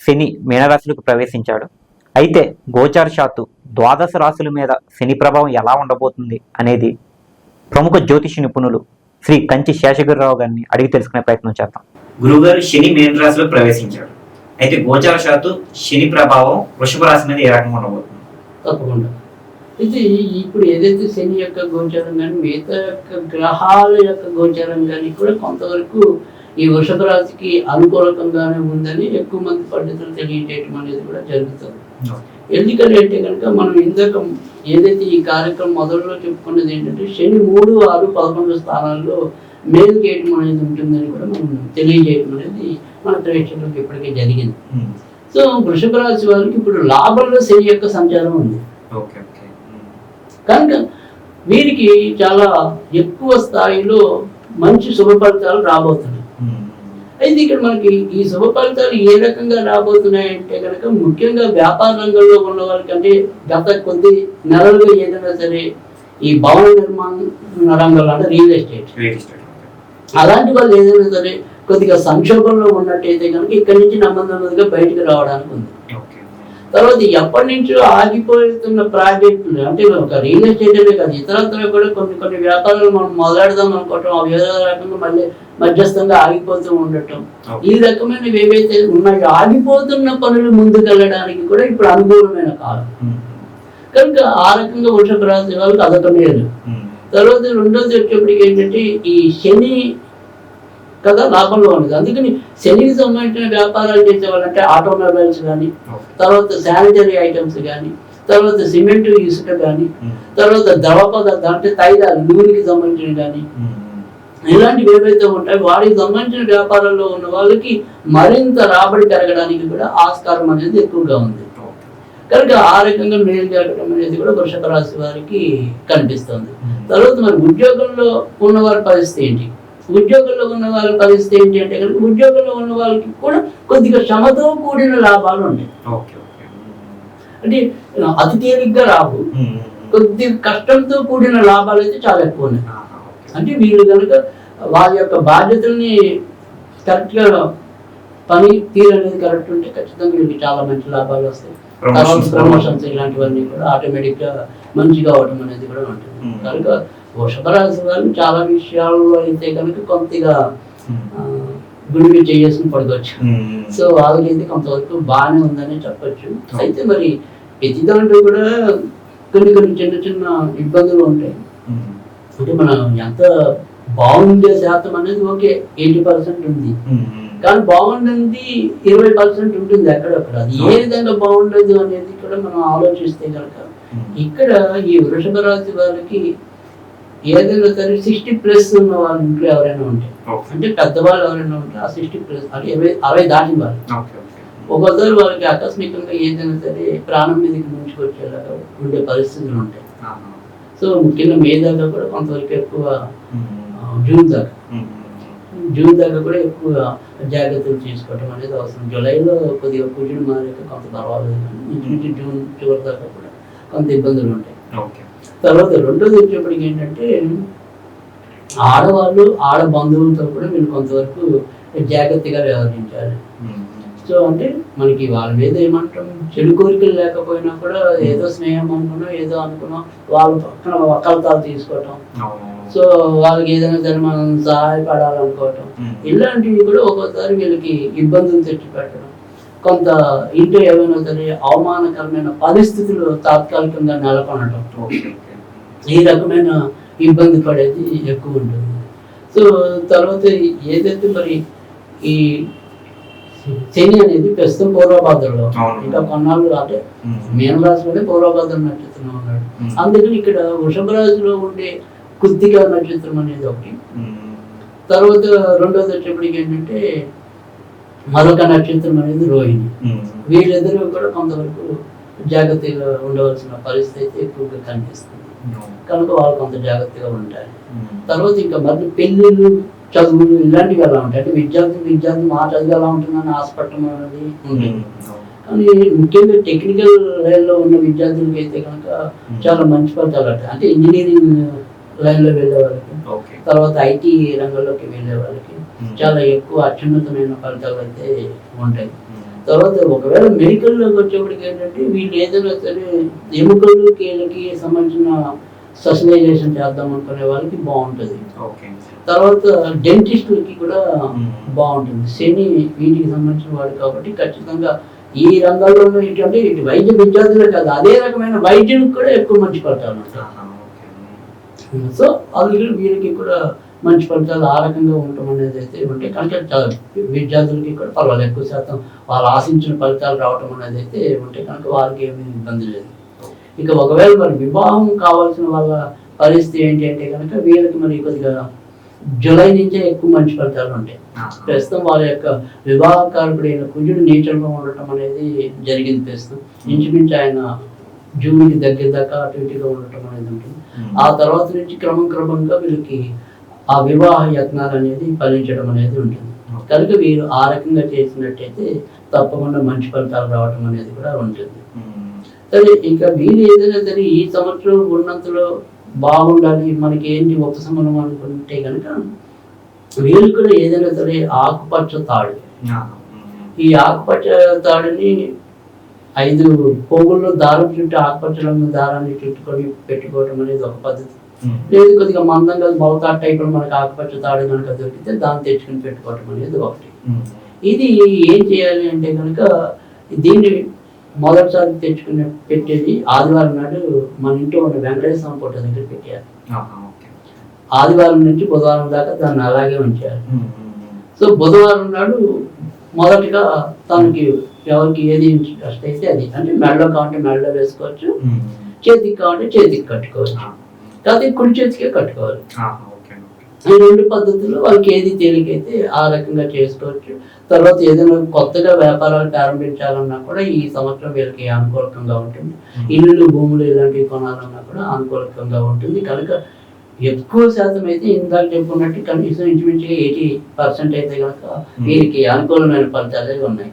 శని మీనరాశులకు ప్రవేశించాడు. అయితే గోచారశాత్తు ద్వాదశ రాశుల మీద శని ప్రభావం ఎలా ఉండబోతుంది అనేది ప్రముఖ జ్యోతిష నిపుణులు శ్రీ కంచి శేషగిరిరావు గారిని అడిగి తెలుసుకునే ప్రయత్నం చేద్దాం. గురువుగారు శని మీన రాశిలో ప్రవేశించాడు. అయితే గోచారశాత్తు శని ప్రభావం వృషభ రాశి మీద ఏ రకంగా ఉండబోతుంది? తప్పకుండా. ఇది ఇప్పుడు ఏదైతే శని యొక్క గోచారం కానీ మిగతా యొక్క గ్రహాల యొక్క గోచారం కానీ కూడా కొంతవరకు ఈ వృషభ రాశికి అనుకూలకంగానే ఉందని ఎక్కువ మంది పండితులు తెలియజేయటం అనేది కూడా జరుగుతుంది. ఎందుకని అంటే కనుక మనం ఇందాక ఏదైతే ఈ కార్యక్రమం మొదట్లో చెప్పుకున్నది ఏంటంటే శని మూడు ఆరు పదకొండు స్థానాల్లో మేలు చేయటం అనేది ఉంటుందని కూడా మనం తెలియజేయటం అనేది మన ప్రేక్షకులకు ఇప్పటికే జరిగింది. సో వృషభ రాశి వారికి ఇప్పుడు లాభంలో శని యొక్క సంచారం ఉంది. కనుక వీరికి చాలా ఎక్కువ స్థాయిలో మంచి శుభ ఫలితాలు రాబోతున్నాయి. అయితే ఇక్కడ మనకి. ఈ శుభ ఫలితాలు ఏ రకంగా రాబోతున్నాయి అంటే కనుక ముఖ్యంగా వ్యాపార రంగంలో ఉన్న వాళ్ళకి అంటే గత కొద్ది నెలలుగా ఏదైనా సరే ఈ భవన నిర్మాణ రంగంలో అంటే రియల్ ఎస్టేట్. అలాంటి వాళ్ళు ఏదైనా సరే కొద్దిగా సంక్షోభంలో ఉన్నట్టయితే కనుక ఇక్కడి నుంచి నెమ్మదిగా బయటకు రావడానికి ఉంది. తర్వాత ఎప్పటి నుంచో ఆగిపోతున్న ప్రాజెక్టులు అంటే ఒక రియల్ ఎస్టేట్ అనే కాదు ఇతరత్ర కూడా కొన్ని కొన్ని వ్యాపారాలు మనం మొదలెడదాం అనుకోవటం అవి ఏదో రకంగా మళ్ళీ మధ్యస్థంగా ఆగిపోతూ ఉండటం. ఈ రకమైనవి ఏవైతే ఉన్నాయో ఆగిపోతున్న పనులు ముందుకెళ్ళడానికి కూడా ఇప్పుడు అనుకూలమైన కాలం. కనుక ఆ రకంగా వృషభ రాశి వాళ్ళకి అదొక మేలు. తర్వాత రెండోది వచ్చేప్పటికి ఏంటంటే ఈ శని కదా లాభంలో ఉన్నది. అందుకని శనికి సంబంధించిన వ్యాపారాలు చేసే వాళ్ళంటే ఆటోమొబైల్స్ కానీ తర్వాత శానిటరీ ఐటమ్స్ కానీ తర్వాత సిమెంట్ ఇసుక కానీ తర్వాత ద్రవ పదార్థాలు అంటే తైలాలు నూనెకి సంబంధించిన కానీ ఇలాంటివి ఏవైతే ఉంటాయో వాటికి సంబంధించిన వ్యాపారంలో ఉన్న వాళ్ళకి మరింత రాబడి పెరగడానికి కూడా ఆస్కారం అనేది ఎక్కువగా ఉంది. కనుక ఆ రకంగా మేలు జరగడం అనేది కూడా వృషభ రాశి వారికి కనిపిస్తుంది. తర్వాత మరి ఉద్యోగంలో ఉన్న వారి పరిస్థితి ఏంటి? ఉద్యోగంలో ఉన్న వాళ్ళ పరిస్థితి ఏంటి అంటే కనుక ఉద్యోగంలో ఉన్న వాళ్ళకి కూడా కొద్దిగా శ్రమతో కూడిన లాభాలు ఉంటాయి అంటే అతి తేలిగ్గా రావు. కొద్ది కష్టంతో కూడిన లాభాలు అయితే చాలా ఎక్కువ ఉన్నాయి. అంటే వీళ్ళు కనుక వాళ్ళ యొక్క బాధ్యతల్ని కరెక్ట్గా పని తీరు అనేది కరెక్ట్ ఉంటే ఖచ్చితంగా వీళ్ళకి చాలా మంచి లాభాలు వస్తాయి. తర్వాత ప్రమోషన్స్ ఇలాంటివన్నీ కూడా ఆటోమేటిక్గా మంచిగా అవడం అనేది కూడా ఉంటుంది. Hmm. కనుక వృషభ రాశి వాళ్ళు చాలా విషయాల్లో అయితే కనుక కొంతగా ఆ, గుడివి చేయాల్సిన పడవచ్చు. సో వాళ్ళకైతే కొంతవరకు బాగానే ఉందని చెప్పొచ్చు. అయితే మరి ప్రతి దాంట్లో కూడా కొన్ని కొన్ని చిన్న చిన్న ఇబ్బందులు ఉంటాయి. అంటే మనం ఎంత బాగుండే శాతం అనేది ఓకే ఎయిటీ పర్సెంట్ ఉంది. కానీ బాగుండింది ఇరవై పర్సెంట్ ఉంటుంది అక్కడక్కడ అది ఏ విధంగా బాగుండదు అనేది కూడా మనం ఆలోచిస్తే కనుక ఇక్కడ ఈ వృషభ రాశి వాళ్ళకి ఏదైనా సరే సిక్స్టీ ప్లస్ ఉన్న వాళ్ళ ఇంట్లో ఎవరైనా ఉంటాయి అంటే పెద్దవాళ్ళు ఎవరైనా ఉంటే ఆ సిక్స్టీ ప్లస్ అంటే ఇరవై అరవై దాటిన వాళ్ళు. ఒక్కొక్కసారి వాళ్ళకి ఆకస్మికంగా ఏదైనా సరే ప్రాణం మీదకి ముంచుకొచ్చేలాగా ఉండే పరిస్థితులు ఉంటాయి. సో ముఖ్యంగా మే దాకా కూడా కొంతవరకు ఎక్కువ జూన్ దాకా. జూన్ దాకా కూడా ఎక్కువ జాగ్రత్తలు తీసుకోవటం అనేది అవసరం. జూలైలో కొద్దిగా కుజుడు మారాక కొంత పర్వాలేదు కానీ ఇంచుమించు జూన్ చివరి దాకా కూడా కొంత ఇబ్బందులు ఉంటాయి. తర్వాత రెండోది వచ్చేప్పటికి ఏంటంటే ఆడవాళ్ళు ఆడ బంధువులతో కూడా మీరు కొంతవరకు జాగ్రత్తగా వ్యవహరించాలి. సో అంటే మనకి వాళ్ళ మీద ఏమంటాం చెడు కోరికలు లేకపోయినా కూడా ఏదో స్నేహం అనుకున్నా ఏదో అనుకున్నా వాళ్ళ పక్కన వకాలతాలు తీసుకోవటం. సో వాళ్ళకి ఏదైనా సరే మనం సహాయపడాలనుకోవటం ఇలాంటివి కూడా ఒక్కోసారి వీళ్ళకి ఇబ్బందులు తెచ్చిపెట్టడం కొంత ఇంట్లో ఏమైనా సరే అవమానకరమైన పరిస్థితులు తాత్కాలికంగా నెలకొనడం ఈ రకమైన ఇబ్బంది పడేది ఎక్కువ ఉంటుంది. సో తర్వాత ఏదైతే మరి ఈ శని అనేది ప్రస్తుతం పూర్వభాద్రలో. ఇంకా కొన్నాళ్ళు అంటే మీనరాశిలోనే పూర్వభద్ర నక్షత్రం ఉన్నాడు అందుకని ఇక్కడ వృషభ రాశిలో ఉండే కుద్దిగా నక్షత్రం అనేది ఒకటి. తర్వాత రెండోది వచ్చేప్పటికి ఏంటంటే మరొక నక్షత్రం అనేది రోహిణి. వీళ్ళిద్దరూ కూడా కొంతవరకు జాగ్రత్తగా ఉండవలసిన పరిస్థితి అయితే ఎక్కువగా కనిపిస్తుంది. కనుక వాళ్ళు కొంత జాగ్రత్తగా ఉంటారు. తర్వాత ఇంకా మరి పెళ్ళిళ్ళు చదువులు ఇలాంటివి ఎలా ఉంటాయి? అంటే విద్యార్థి విద్యార్థి మా చదువు ఎలా ఉంటుందని ఆశపడటం అనేది కానీ ముఖ్యంగా టెక్నికల్ లైన్లో ఉన్న విద్యార్థులకి అయితే కనుక చాలా మంచి ఫలితాలు అంటే ఇంజనీరింగ్ లైన్లో వెళ్ళే వాళ్ళకి తర్వాత ఐటీ రంగంలోకి వెళ్ళే వాళ్ళకి చాలా ఎక్కువ అత్యున్నతమైన ఫలితాలు అయితే ఉంటాయి. తర్వాత ఒకవేళ మెడికల్లోకి వచ్చేప్పటికి ఏంటంటే వీళ్ళు ఏదైనా సరే ఎముకలు కీళ్ళకి సంబంధించిన స్పెషలైజేషన్ చేద్దాం అనుకునే వాళ్ళకి బాగుంటుంది. తర్వాత డెంటిస్టులకి కూడా. బాగుంటుంది. శని వీటికి సంబంధించిన వాడు కాబట్టి ఖచ్చితంగా ఈ రంగాల్లో ఏంటంటే ఇటు వైద్య విద్యార్థులే కాదు అదే రకమైన వైద్యులకు కూడా ఎక్కువ మంచి ఫలితాలు సో అందుకని వీళ్ళకి కూడా మంచి ఫలితాలు ఆ రకంగా ఉండటం అనేది అయితే ఉంటే కనుక విద్యార్థులకి కూడా పర్వాలేదు. ఎక్కువ శాతం వాళ్ళు ఆశించిన ఫలితాలు రావటం అనేది అయితే ఉంటే కనుక వారికి ఏమీ ఇబ్బంది లేదు. ఇక ఒకవేళ మరి వివాహం కావాల్సిన వాళ్ళ పరిస్థితి ఏంటి అంటే కనుక వీళ్ళకి మరి కొద్దిగా జూలై నుంచే ఎక్కువ మంచి ఫలితాలు ఉంటాయి. ప్రస్తుతం వాళ్ళ యొక్క వివాహ కారకుడైన కుజుడు నీచంలో ఉండటం అనేది జరిగింది ప్రస్తుతం. ఇంచుమించు ఆయన జూన్కి దగ్గర దాకా అటు ఇటుగా ఉండటం అనేది ఉంటుంది. ఆ తర్వాత నుంచి క్రమం క్రమంగా వీళ్ళకి ఆ వివాహ యత్నాలు అనేది ఫలించడం అనేది ఉంటుంది. కనుక వీరు ఆ రకంగా చేసినట్టయితే తప్పకుండా మంచి ఫలితాలు రావటం అనేది కూడా ఉంటుంది. సరే ఇంకా వీరు ఏదైనా సరే ఈ సంవత్సరం ఉన్నంతలో బాగుండాలి మనకి ఏంటి ఉపశమనం అనుకుంటే కనుక వీళ్ళు కూడా ఏదైనా సరే ఆకుపచ్చ తాడు. ఈ ఆకుపచ్చ తాడుని ఐదు పోగుల్లో దారం చుట్టూ ఆకుపచ్చ రంగు దారాన్ని చుట్టుకొని పెట్టుకోవడం అనేది ఒక పద్ధతి. లేదు కొద్దిగా మందంగా బౌతా టైప్ మనకి ఆకుపచ్చ తాడు కనుక దొరికితే దాన్ని తెచ్చుకొని పెట్టుకోవడం అనేది ఒకటి. ఇది ఏం చేయాలి అంటే కనుక దీన్ని మొదటిసారి తెచ్చుకుని పెట్టేది ఆదివారం నాడు మన ఇంట్లో ఉన్న వెంకటేశ్వర స్వామి ఫోటో దగ్గర పెట్టేయాలి ఆదివారం నుంచి బుధవారం దాకా దాన్ని అలాగే ఉంచాలి సో బుధవారం నాడు మొదటిగా తనకి ఎవరికి ఏది ఇంట్రెస్ట్ అయితే అది. అంటే మెడలో కావాలంటే మెడలో వేసుకోవచ్చు చేతికి కావాలంటే చేతికి కట్టుకోవచ్చు. కాకపోతే కుడి చేతికే కట్టుకోవాలి. ఈ రెండు పద్ధతుల్లో వాళ్ళకి ఏది తేలికైతే ఆ రకంగా చేసుకోవచ్చు తర్వాత ఏదైనా కొత్తగా వ్యాపారాలు ప్రారంభించాలన్నా కూడా ఈ సంవత్సరం వీళ్ళకి అనుకూలకంగా ఉంటుంది. ఇల్లు భూములు ఇలాంటివి కొనాలన్నా కూడా అనుకూలకంగా ఉంటుంది. కనుక ఎక్కువ శాతం అయితే ఇందాక చెప్పుకున్నట్టు కనీసం ఇంచుమించుగా ఎయిటీ పర్సెంట్ అయితే కనుక వీరికి అనుకూలమైన ఫలితాలే ఉన్నాయి.